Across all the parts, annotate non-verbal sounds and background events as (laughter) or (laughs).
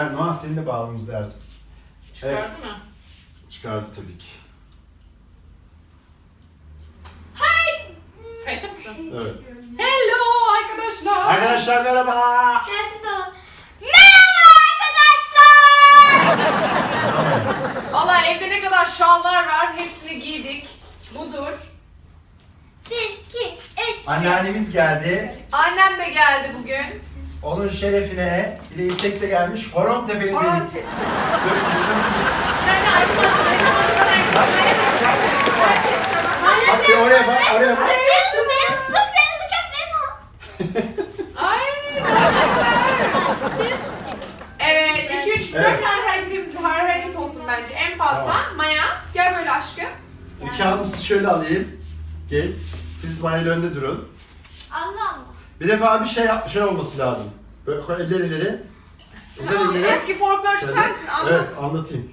Gel Noah seni de bağlamamız lazım. Çıkardı mı? Çıkardı tabii ki. Kayıtta mısın? Evet. Hello arkadaşlar. Arkadaşlar merhaba. Sessiz ol. Merhaba arkadaşlar. Valla evde ne kadar şallar var hepsini giydik. Budur. Bir, iki, üç. Anneannemiz geldi. Annem de geldi bugün. Onun şerefine bir de istek de gelmiş. Horon Tepe'li Horon dedik. Tepe. De ayrılmasın. Bak bir oraya bak, oraya bak. Ay Evet 2 3 4 Evet. tane hareket, hareket olsun bence en fazla. Tamam. Maya gel böyle aşkım. Ülke Hanım sizi şöyle alayım. Gel. Siz İsmail önde durun. Allah. Bir defa bir şey şey olması lazım. Böyle koy eller ileri. Tamam, ileri. eski folklorcu Şöyle. sensin anlat. Evet anlatayım.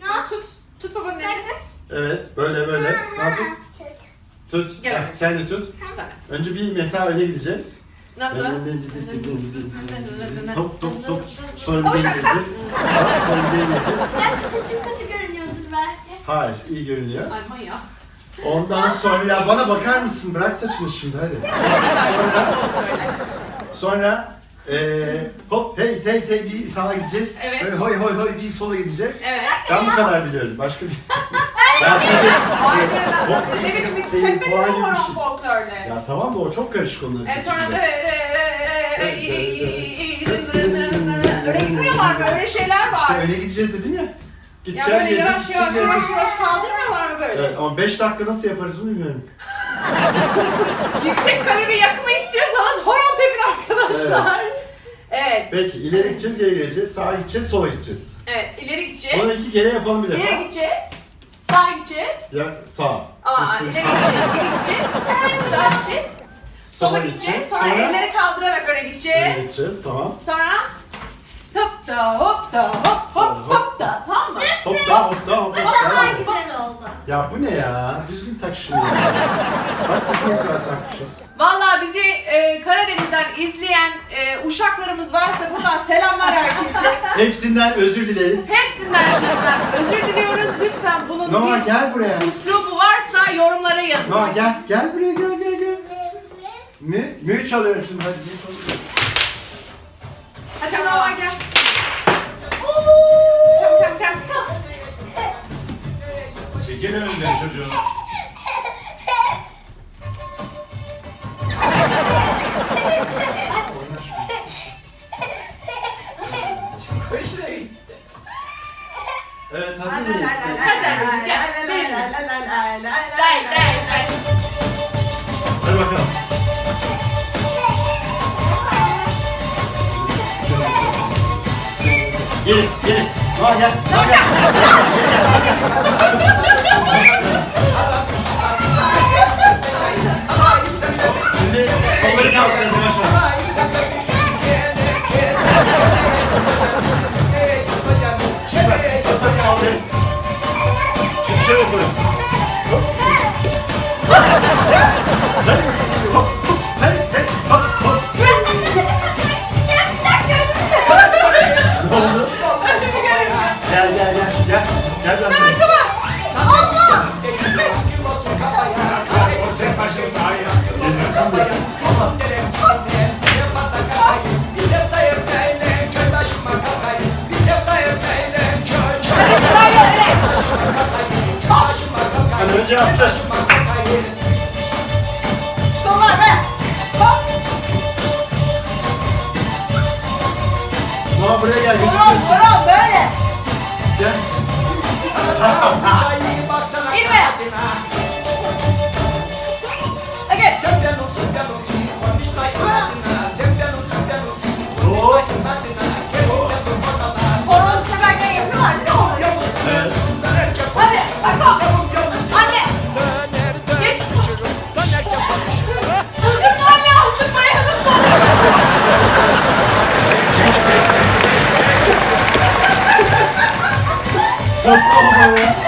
Ne yap? Tut. Tut babanın elini. Evet böyle böyle. Ne yaptık? Tut. Gel. Heh, sen de tut. Tut tane. Önce bir mesela öne gideceğiz. Nasıl? Hop hop hop. Sonra bir geri gideceğiz. Tamam, Sonra bir gideceğiz. Belki saçım kötü görünüyordur belki. Hayır iyi görünüyor. Ay Maya. Ondan sonra ya bana bakar mısın? Bırak saçını şimdi hadi. Sonra sonra eee hop hey hey hey bir sağa gideceğiz. Evet. Böyle hoy hoy hoy bir sola gideceğiz. Evet. Ben bu kadar biliyorum. Başka bir... ben. Aynen öyle. Ne bir hop değil, falan mi gibi bir horon şey. Ya tamam da o çok karışık onların. E sonra da öyle gitmiyorlar mı? Öyle şeyler İşte var. öyle gideceğiz dedim ya. Ya Gideceğiz, böyle geleceğiz, yavaş yavaş gideceğiz, yavaş geleceğiz. yavaş kaldırmıyorlar mı böyle? Evet ama 5 dakika nasıl yaparız bunu bilmiyorum. (laughs) Yüksek kalori yakma istiyorsanız horon tepin arkadaşlar. Evet. Peki ileri gideceğiz, geri geleceğiz, sağa gideceğiz, sola gideceğiz. Evet. ileri Bunu gideceğiz. iki kere yapalım bir defa. İleri gideceğiz. Sağa gideceğiz. Ya sağ. Ama Üstün ileri sağ. gideceğiz, geri gideceğiz. Sağa gideceğiz. Sola gideceğiz. Sonra elleri kaldırarak öne Geri gideceğiz. gideceğiz, tamam. Sonra hop da hop da hop hop hop da tamam mı? Hop da hop da hop da. Bu daha Tamam. güzel oldu. Ya bu ne ya? Düzgün tak şunu ya. Bak ne güzel takmışız. Vallahi bizi e, Karadeniz'den izleyen e, uşaklarımız varsa buradan selamlar herkese. Hepsinden özür dileriz. Hepsinden şimdiden özür diliyoruz. Lütfen bunun Noah bir gel buraya. üslubu varsa yorumlara yazın. Noah gel, gel buraya gel gel gel. Mü, mü çalıyorum şimdi hadi mü çalıyorum. Hadi Noah gel. Kam kam kam. Çekil önümden çocuğum. Şuraya git. Evet hazır mıyız? Hadi bakalım. Gelin, gelin. Noah gel, Noah gel. Şimdi kolları kaldıracağız Hadi önce yaslan. Kollar be. Hop. Noah buraya gel. Horon Gözükmesin. horon böyle. Gel. İnme. Hadi. Hop. Horon teperken yapıyorlar değil mi onu? Evet. Hadi kalk kalk. Nasıl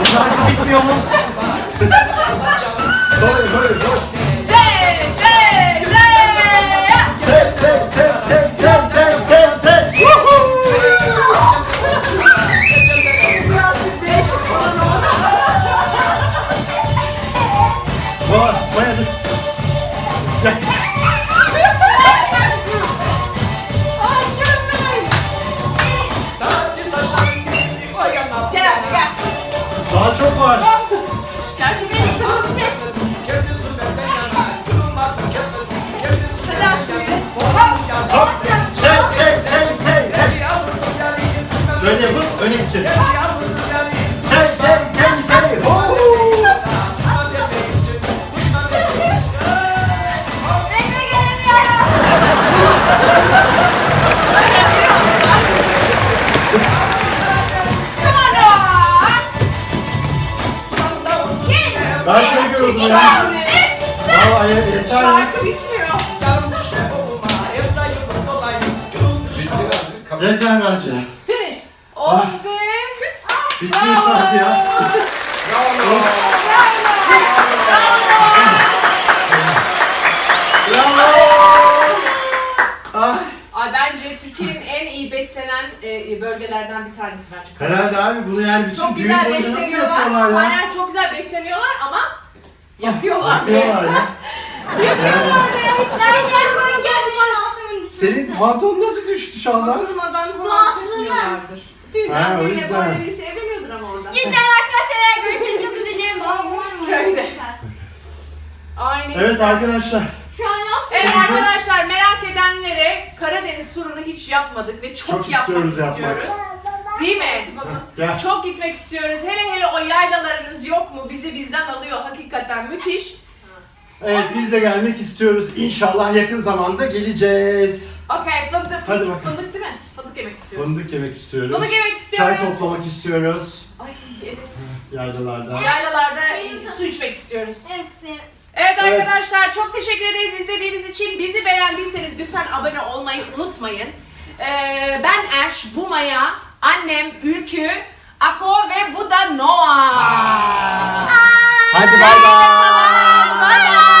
Bu şarkı bitmiyor mu? Koy, koy, koy. Re, var. Hop. Tek, tek, tek, tek, tek. Böyle yapıp öne gideceğiz. Ben çok yoruldum ya. Aa, ye- yeter ya. Şarkı bitmiyor. Yeter bence. Finish. Oh Ah. be. Bitmiyor şarkı ya. Bravo. Ah. Ay bence Türkiye'nin en iyi beslenen e, bölgelerden bir tanesi bence. Herhalde abi bunu yani bütün Çok düğün güzel boyunca nasıl besleniyorlar. yapıyorlar ya? Aynen güzel besleniyorlar ama yapıyorlar. Yapıyorlar ya. (laughs) yapıyorlar da ya hiç Ben boyunca benim altımın. Senin pantolon nasıl düştü şu anda? durmadan falan aslında. kesmiyorlardır. Ha, Düğünden o düğüne yüzden. böyle birisi evleniyordur ama orada. Cidden arkadaşlar görürseniz çok üzülürüm. Babam? Köyde. (laughs) Aynen. Evet arkadaşlar. Şu an yaptım. Evet arkadaşlar merak edenlere Karadeniz turunu hiç yapmadık ve çok, Çok yapmak istiyoruz istiyoruz. yapmak. Değil mi? Gel. Çok gitmek istiyoruz. Hele hele o yaylalarınız yok mu? Bizi bizden alıyor. Hakikaten müthiş. Evet biz de gelmek istiyoruz. İnşallah yakın zamanda geleceğiz. Okey fındık, Hadi fındık, bakalım. fındık değil mi? Fındık yemek istiyoruz. Fındık yemek istiyoruz. Fındık yemek istiyoruz. Çay toplamak istiyoruz. Ay evet. Yaylalarda. Yaylalarda Benim su içmek istiyoruz. Evet benim. Evet Evet. arkadaşlar çok teşekkür ederiz izlediğiniz için. Bizi beğendiyseniz lütfen abone olmayı unutmayın. Ee, ben Ash, bu Maya, annem Ülkü, Ako ve bu da Noah. Hadi bay bay. Bye bye.